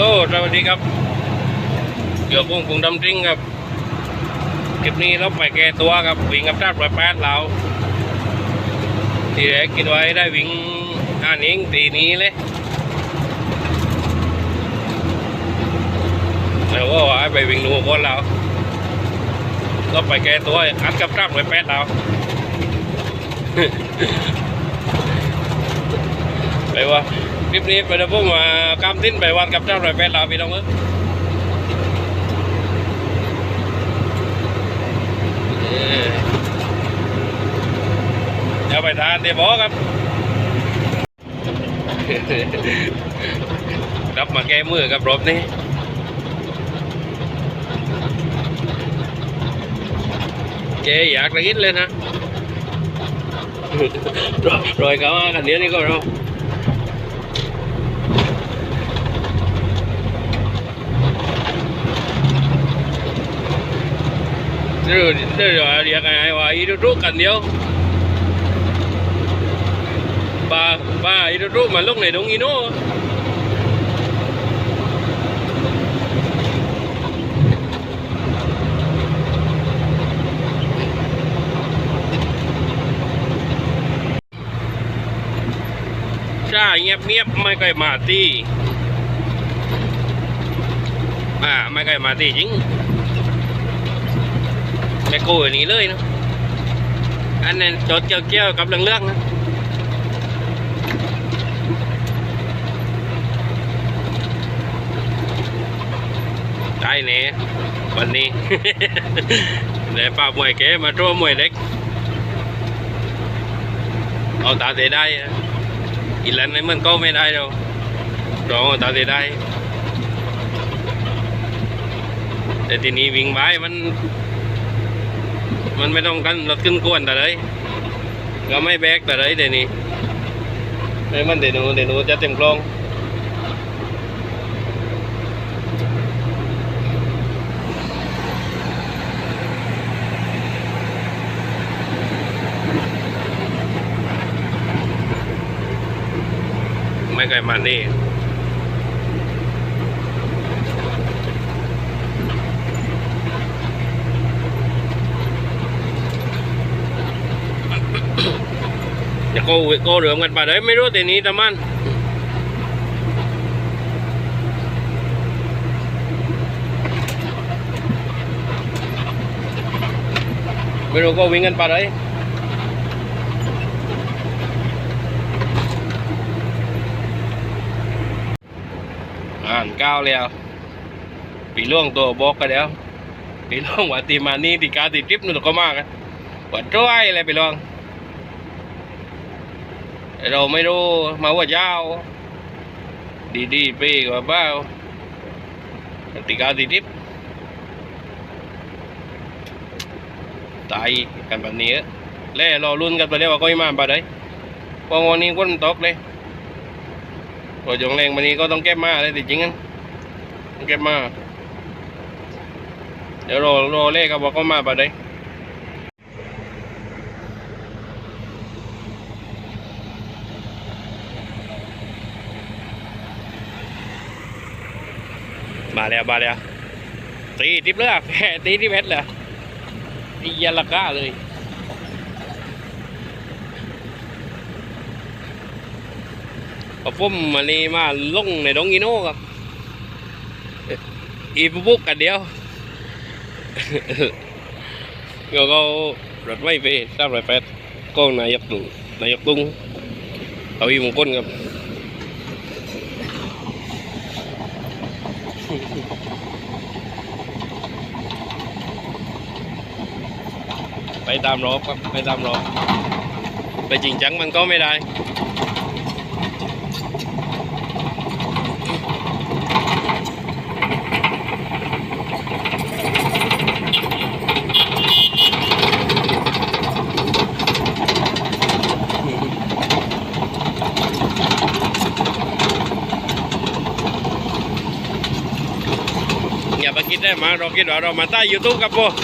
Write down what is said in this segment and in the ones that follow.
ลสวัสดีครับเกี่ยวกุ้งกุ้งดำจริงครับคลิปนี้เราไปแก้ตัวครับวิ่งกับจ้าปล่อยแปดเราทีแรกคิดไว้ได้วิ่งอ่านเองตีนี้เลยแล้วก็ว่าไปวิ่งดูคนเราก็ไปแก้ตัวอัดกับจ้าปล่อยแปดเราไปว่า คลิปนี้ไปเดี๋ยวผมมากำติ้นไปวัดกับเจ้าหน่อยแปดเราพี่น้องเอ้ยเอ้ยเดี๋ยวไปทานเดี๋ยวบอกครับรับมาแก้มือกับรถนี่เจ๊อยากระกินเลยนะรอยเขามากันเดียวนี่ก็เรา Rồi, rồi, rồi, việc này và ý rút cần điếu Bà, bà ý rút mà lúc này đúng ý nó Xa nhép nhép mấy cái mà ti À, mấy cái mà ti chính แมโกอย่าง นี้เลยนะอันนั้นจดเกี่ยวเกี่ยวกับเรื่องเรื่องๆนะได้เน่วันนี้เดี๋ยวป้ามวยเก๋มาทั่วมวยเล็ก เอาตาเตะได้อะอีหลันนี่มันก็ไม่ได้ đâu รองเอาตาเตะได้แต่ทีนี้วิ่งบายมัน มันไม่ต้องกันรถขึ้นกวนแต่เลยก็ไม่แบกแต่เลยเดี๋ยวนี้ไอ้มันเดี๋ยวนูเดี๋ยวนูจะเต็มกลองไม่ไกลมันนี่ โกโกเหลือมกันป่ะเดี๋ยวไม่รู้แต่นี้แต่มันไม่รู้ก็วิ่งกันป่ะเดี๋ยวอ่านก้าวแล้วปีล่วงตัวบอกกันแล้วปีล่วงว่าตีมานี่ตีกาตีทริปนู่นก็มากอะว่าจ้อยอะไรไปลอง เราไม่รู้มาว่าเจ้า ดีดีปกว่าเบ้าติกาติดิบตายกันแบบนี้อะแล้วรอรุ่นกันไปแล้วว่าก็ไม่มาปะได้พอวันนี้ก้นตกเลยพอจงแรงวันนี้ก็ต้องเก็บมาเลยจริงๆนต้องเก็บมาเดี๋ยวรอรอเลขกับว่าก็มาปะได้ แล้วมาแล้วตีทิปเลยอะแค่ตีที่เพชรเลยตียาละก้าเลยเอาพุ่มมานี่มาลงในดงอีโน่ครับอีปุ๊บกันเดียวเดี๋ยวก็รถไม่ไปทราบไรแปดก็นายกตุงนายกตุงเอาอีมงคลครับ ไปตามรอบครับไปตามรอบไปจริงจังมันก็ไม่ได้อย่าไปคิดได้มาเราคิดว่าเรามาใต้ยูทูบครับพวก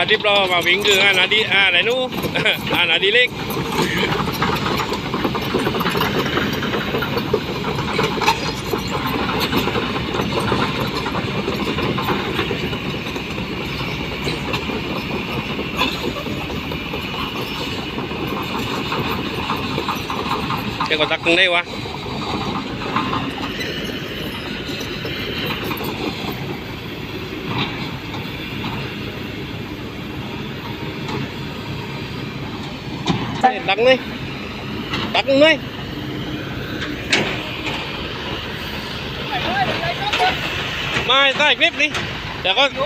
าทิปลอมาวิ่งคืออันาดีอ่าไหนนู้อานาดีเล็กเจ้าก็ตักตรงได้วะ นี่ตักนี่ตักตรงนี่ไม่ใต้คลิปนี่แล้วก็โ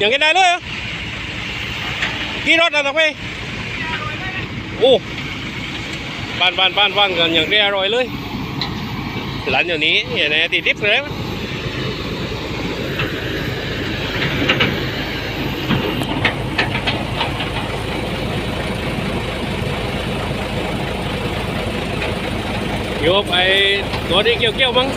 อ้ยเออแล้วก็ตักตรงนี่เนางกันได้เลยอะกี่รถอะต่อไปโอ้บ้านบ้านบ้านบ้านกันอย่างเรียอร่อยเลยหลานอย่างนี้อย่างนี้ติดดิบเลยโยกไอ้ตัวที่เกี่ยวเกี่ยวมั้ง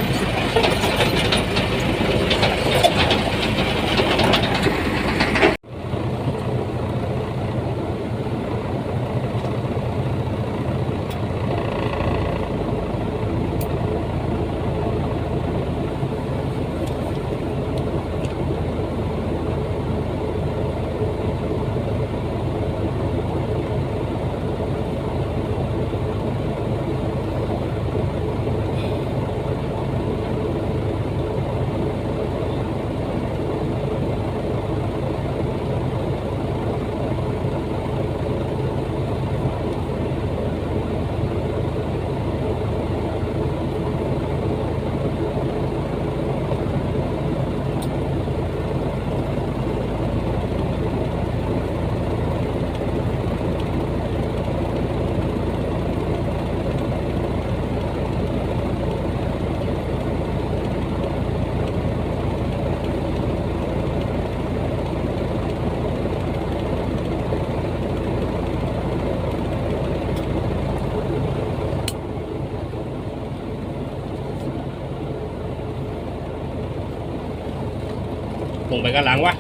ไปกันหลังวะ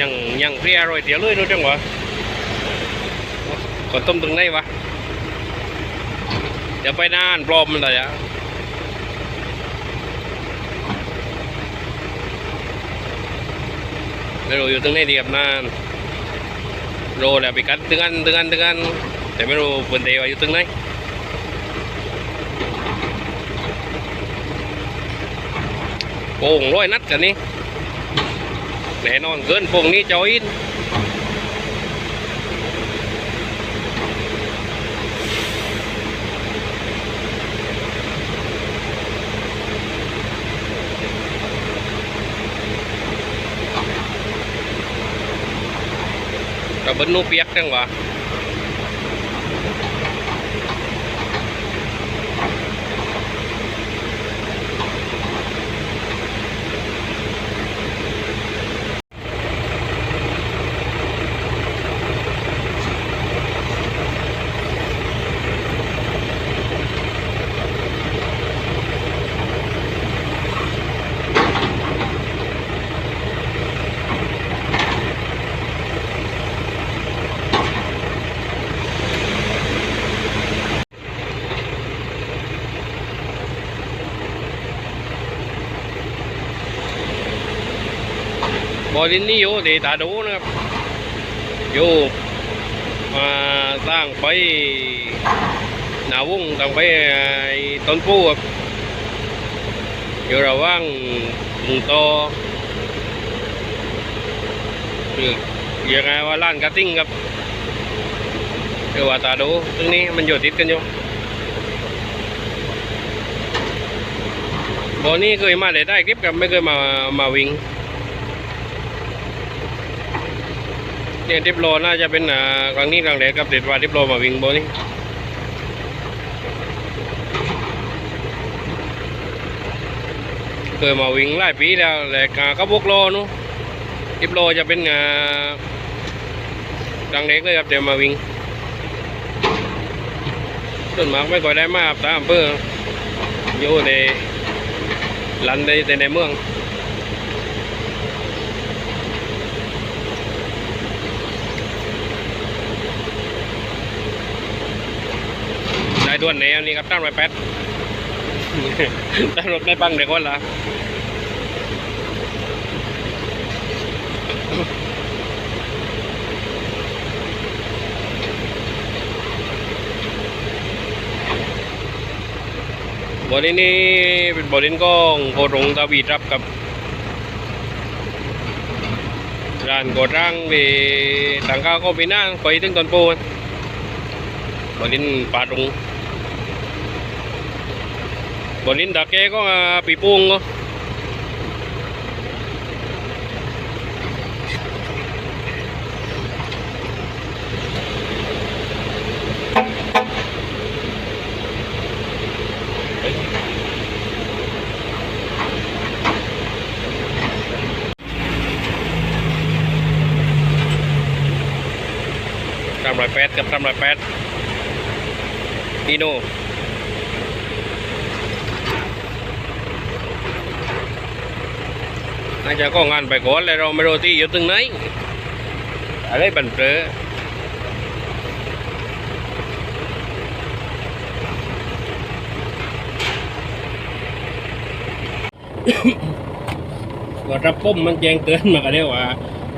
ยังยังเรียอร่อยเตี๋ยวเลยรู้จังวะก่อนต้มตรงไหนวะเดี๋ยวไปนานปลอมมันเลยอะไม่รู้อยู่ตรงไหนดีกับนานโรแล้วไปกัดตึงอันตึงอันตึงอันแต่ไม่รู้บนเดียวอยู่ตรงไหน โป่งร้อยนัดกันนี่แน่นอนเกินโป่งนี้จอยอินกระเบิดนูเปียกจังวะ บอลินนี่อยู่ที่ตาดูนะครับอยู่มาสร้างไปหนาวงตั้งไปไอ้ต้นปูครับอยู่ระว่างลุงโตคือยังไงว่าล้านกระติ้งครับเรียกว่าตาดูตรงนี้มันอยู่ติดกันอยู่บอนี่เคยมาได้ได้คลิปกับไม่เคยมามาวิ่ง เนี่ยดิปโลน่าจะเป็นอ่าครั้งนี้ครั้งแรกครับเด็ดว่าดิปโลมาวิ่งโบนี่เคยมาวิ่งหลายปีแล้วแต่กก็บวกโลนู้ดิปโลจะเป็นอ่าครั้งแรกเลยครับเดี๋ยวมาวิ่งต้นหมากไม่ค่อยได้มากตามอำเภออยู่ในลันในในเมืองายด่วนแนวนี้ครับตั้งร้แป๊ดตั้งรถไม่ปังเด็กคนละบรินี้เป็นบรินก็โครงตาวีรับกับร้านกดร่างไปต่างข้าก็ไปหน้าไปถึงตอนปูนบรินป่าตรง บรินตาแกก็มาปีปุงก็สามร้อยแปดกับสามร้อยแปดอีโน่อาจจะก็งานไปก่อนเลยเราไม่รู้ที่อยู่ตรงไหนอะไรบันเปรอก็รับปุ่มมันแจงเตือนมาก็ได้ว่า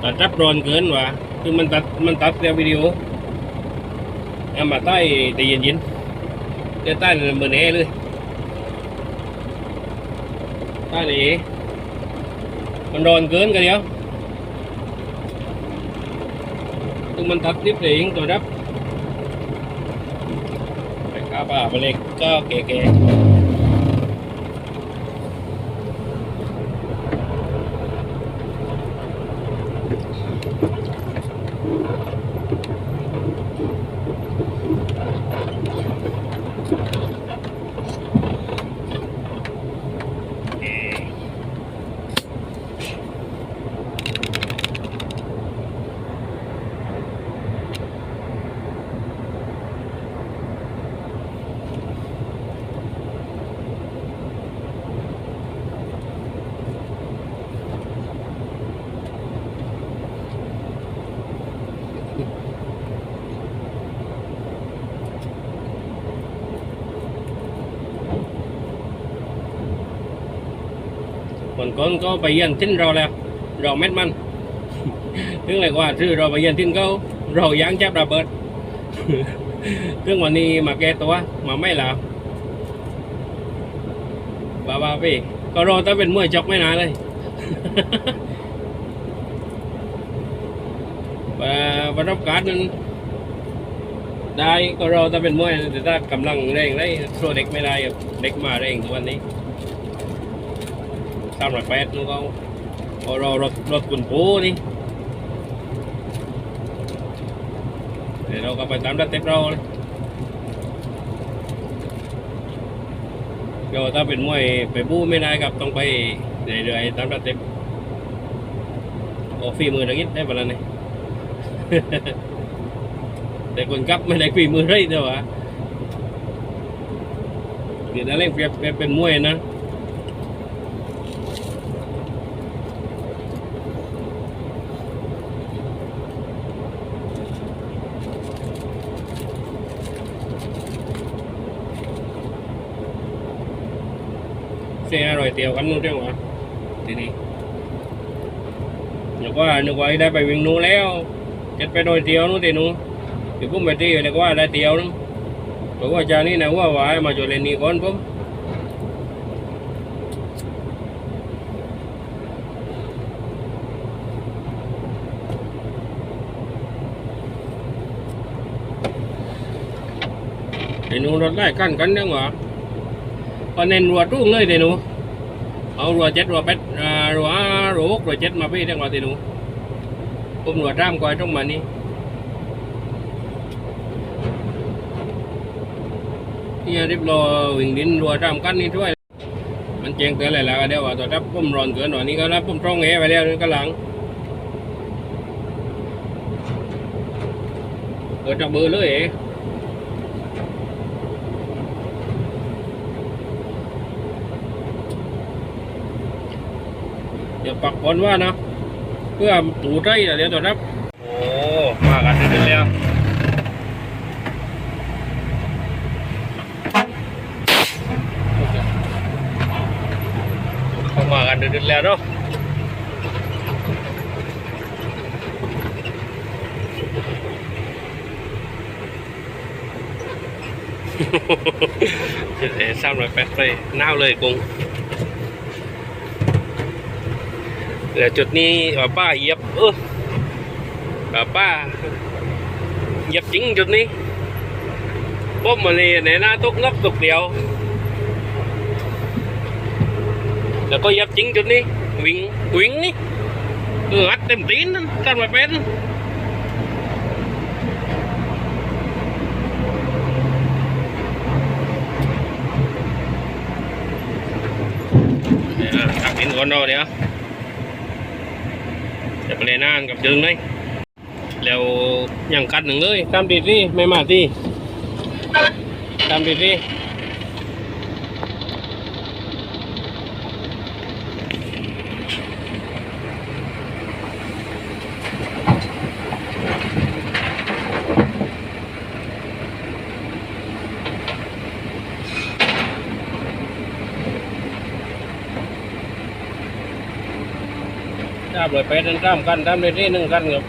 ตัดรับร้อนเกินว่าคือมันตัดมันตัดแล้ววิดีโอเอามาใต้แต่เย็นย็นๆเดี๋ยวใต้เมือแหนเลยใต้นี่ มันร้อนเกินกันเดียวตึงมันตัดคลิปเองตัวรับไปกาป่าไปเล็ก็เก๋ๆ con có bây giờ tin rồi là rồi mét man tức là qua chứ rồi bây giờ tin câu rồi dán chắp đạp bớt tức mà ni mà ke ตัว mà mấy là bà bà vì có rồi tới bên mưa chọc mấy nãy đây và và rắp cát nên ได้ก็รอถ้าเป็นมวยแต่ถ้ากำลังแรงได้ สู้เด็กไม่ได้ครับเด็กมาแรงทุกวันนี้สามร้อยแปดนู่นก็เอารอรถรถกุนปูนี่เดี๋ยวเราก็ไปตามดัดเต็ปเราเลยเดี๋ยวถ้าเป็นมวยไปบู้ไม่ได้ครับต้องไปเรื่อยๆตามดัดเต็ปโอ้ฝีมือตะกี้ได้ปะล่ะเนี่ยแต่คนกับไม่ได้ฝีมือไรเด้อวะเดี๋ยวนั่นเล่นเปรียบเปรียบเป็นมวยนะ xe rồi tiêu anh luôn chứ mà đi đi นึกว่านึกว่าได้ไปวิ่งนู้นแล้วจะไปโดยเตียวนู้นตีนู้นคือผมไปตีเลยก็ว่าได้เตียวนึงบอกว่าจานี่นะว่าว่ามาจอเลนนี่ก่อนผมเดี๋ยวนู้นรถไล่กันกันเนี่ยหว่า ก็เน้นรัวตุ้งเลยเดี๋ยหนูเอารัวเจ็ดรัวเป็ดรัวรัวหกรัวเจ็ดมาพี่ทั้งหมดเดี๋ยวหนูผมรัวร่ามก้อยตรงมานี่นี่ริบรอวิ่งดินรัวร่ามกันนี่ด้วยมันเจงเตือนอะไรแล้วเดี๋ยวว่าตัวทับผมร้อนเกินหน่อยนี่ก็รับผมตรงเอไปแล้วนี่ก็หลังเออจับเบอร์เลยเอ๋ ปักบอลว่านะเพื่อตูดได้เดี๋ยวตัวครับโอ้มากันขึ้นเล้วเข้มากันเดึกๆแล้วเนาะเดี๋ยวซ้ำเลยแป๊บเลยน่าเลยกุง เดี๋ยวจุดนี้ป้าป้าเหยียบเออป้าป้าเหยียบจริงจุดนี้ปุ๊บมาเลยในหน้าตุกนกตุกเดียว แล้วก็เหยับจริงจุดนี้วิ่งวิ่งนี่เอออัดเต็มตีนนั่นตันมาเป็นเดี๋ยวนะตักกินก่อนเนาะเดี๋ย แต่ไปเล่นนานกับจึงเลยแล้วอย่างกัดหนึ่งเลยตามดีสิไม่มาที่ตามดีสิาบเลยไปนั่นตามกันตามในที่หนึ่งกันครับ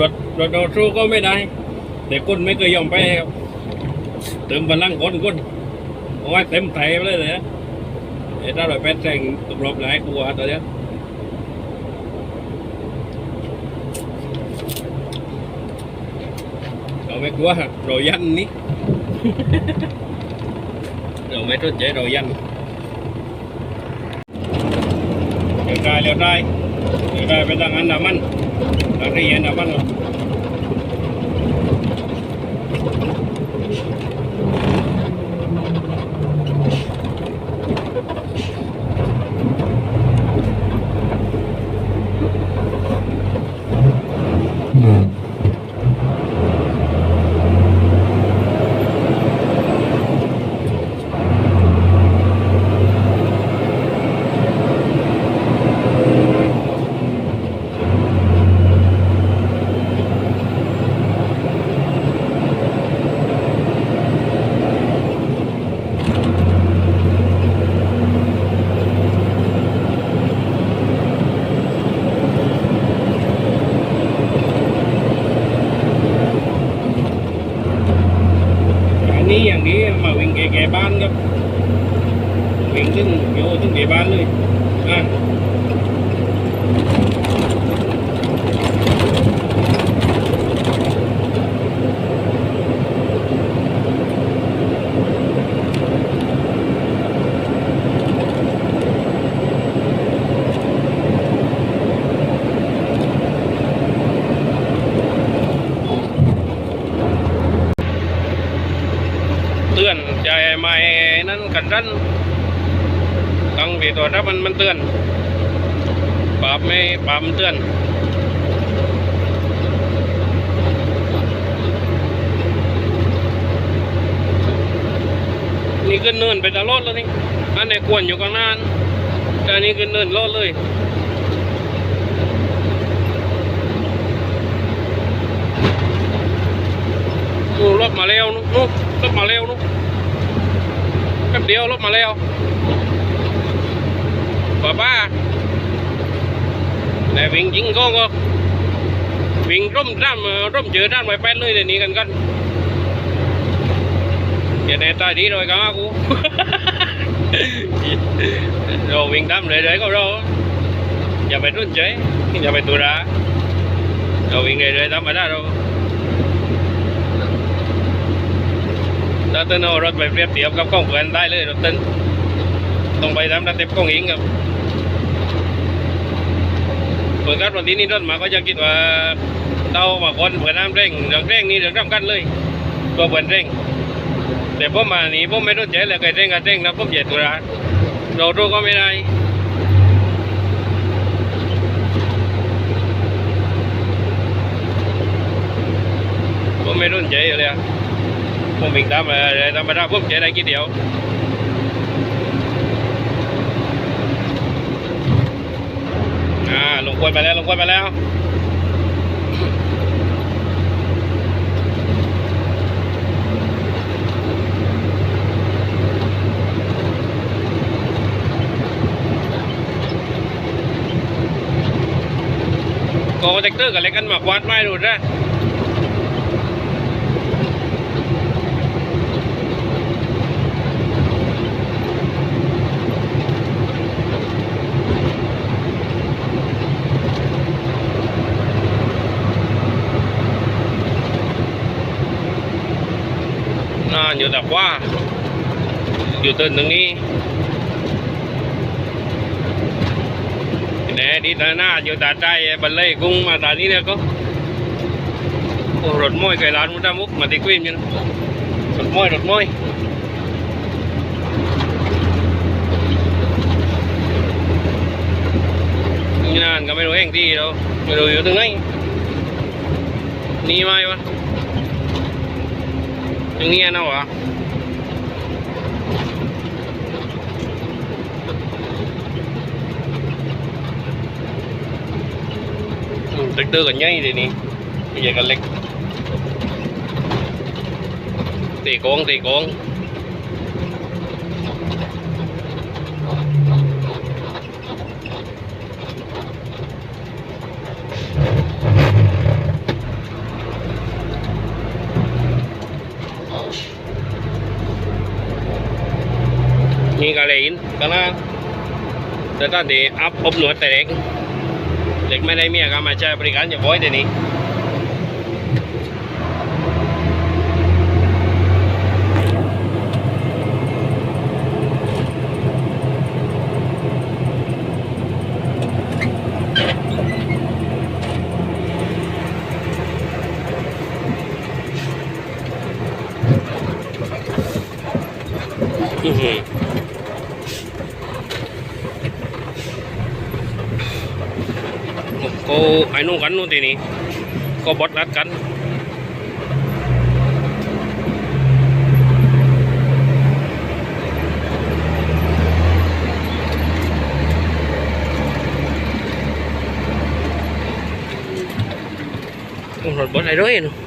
รถรถเราสู้ก็ไม่ได้แต่ก้นไม่เคยยอมแพ้ครับเติมพลังก้นก้นเอาไว้เต็มไถไปเลยนะไอ้ถ้าเราแพ้แซงตกรอบหลายกลัวตัวเนี้ยเราไม่กลัวเรายันนี่ เราไม่สนใจเรายันเดี๋ยวได้เดี๋ยวได้เดี๋ยวได้ไปทางอันดามันทางที่อันดามันเราอันนี้อย่างนี้มาวิ่งแก่ๆบ้านครับวิ่งถึงโยถึงแก่บ้านเลยอะ เตือนใจไม่นั้นกันรันตั้งที่ตัวรับมันมันเตือน ปราบไม่ปราบมันเตือนนี่ขึ้นเนินไปตลอดแล้วนี่อันไหนควรอยู่ข้างหน้าแต่นนี้ขึ้นเนินรอดเลยนู่รถมาแล้วนู่นนู่นรถมาแล้วนู่นแป๊บเดียวรถมาแล้วป้าป้า แต่วิ่งยิงก็ก็วิ่งร่มร่ำร่มเจอด้านไว้แป้นเลยเดี๋ยวนี้กันกันอย่าแน่ตายดีเลยกันกูเราวิ่งตามเลยเลยก็เราอย่าไปรุ่นใจอย่าไปตัวร้าเราวิ่งเลยเลยธรรมดาเราถ้าเต้นเอารถไปเปรียบเทียบกับกล้องเพื่อนได้เลยรถเต้นต้องไปทำระเต็บกล้องเองครับ เปิดการวันนี้นี่รถมาก็จะคิดว่าเต้ามาคนเปิดน้ำเร่งเรื่องเร่งนี่เรื่องสำคัญเลย ตัวเปิดเร่ง แต่ผมมานี่ผมไม่รู้ใจเลยใครเร่งก็เร่งนะผมเหยียดตัวร้านเราดูก็ไม่ได้ผมไม่รู้ใจอยู่เลยอะผมวิ่งตามมาเลยธรรมดาผมเจอได้กี่เดียว ลงคล้วยมาแล้วลงคล้วยมาแล้วก็เด็กเตอร์กับเล็กกันหมักวาดไม่ดูดนะ ตื่นตรงนี้แน่ดีตาหน้าอยู่ตาใจบันเลยกุ้งมาตานี้เนี่ยก็โอ้รถม้อยไก่ร้านมุดามุกมาติกวินอยันรถม้อยรถม้อยนี่นานก็ไม่รู้เองที่เราไม่รู้อยู่ตรงไหนนี่ไหมวะตรงนี้นะวะ Ừ, từ từ gần nhây thì nè bây giờ gần lịch thì con thì con ni kaliin karena data di up up nuat terek เด็ก ไม่ได้เมียก็มาใช้บริการอย่าไว้เดี๋ยวนี้ ทีนี้ ก็บดนัดกันรถบดอะไรด้วยเนาะ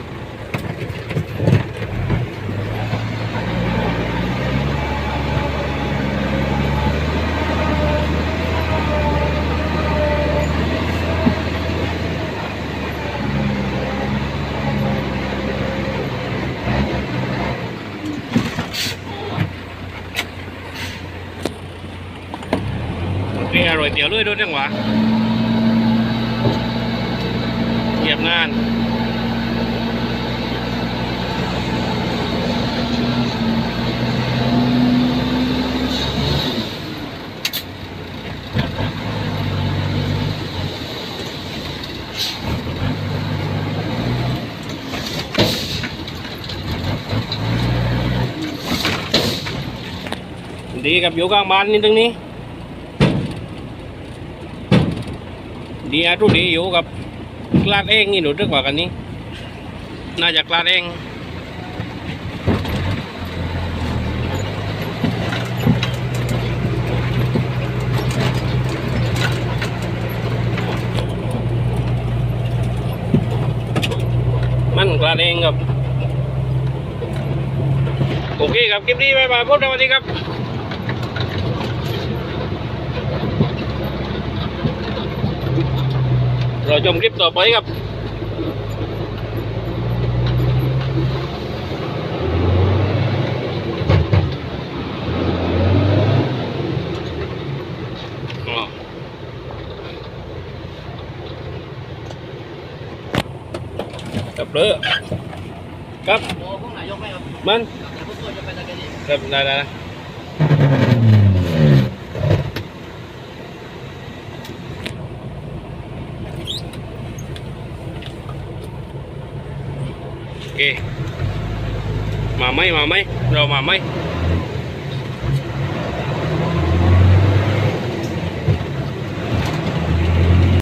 ยดูจังหวะเหยียบงานดีกับอยู่กลางบ้านนี่ตรงนี้ ดีอยู่กับกลาดเองนี่หนูเรื่องกว่ากันนี้ น่าจะกลาดเองมันกลาดเองครับ โอเคครับคลิปนี้บายบาพบกันวัสดีครับ อชมคลิปต่อไปครับครับเลือครับมันครับได้ได้ โอเค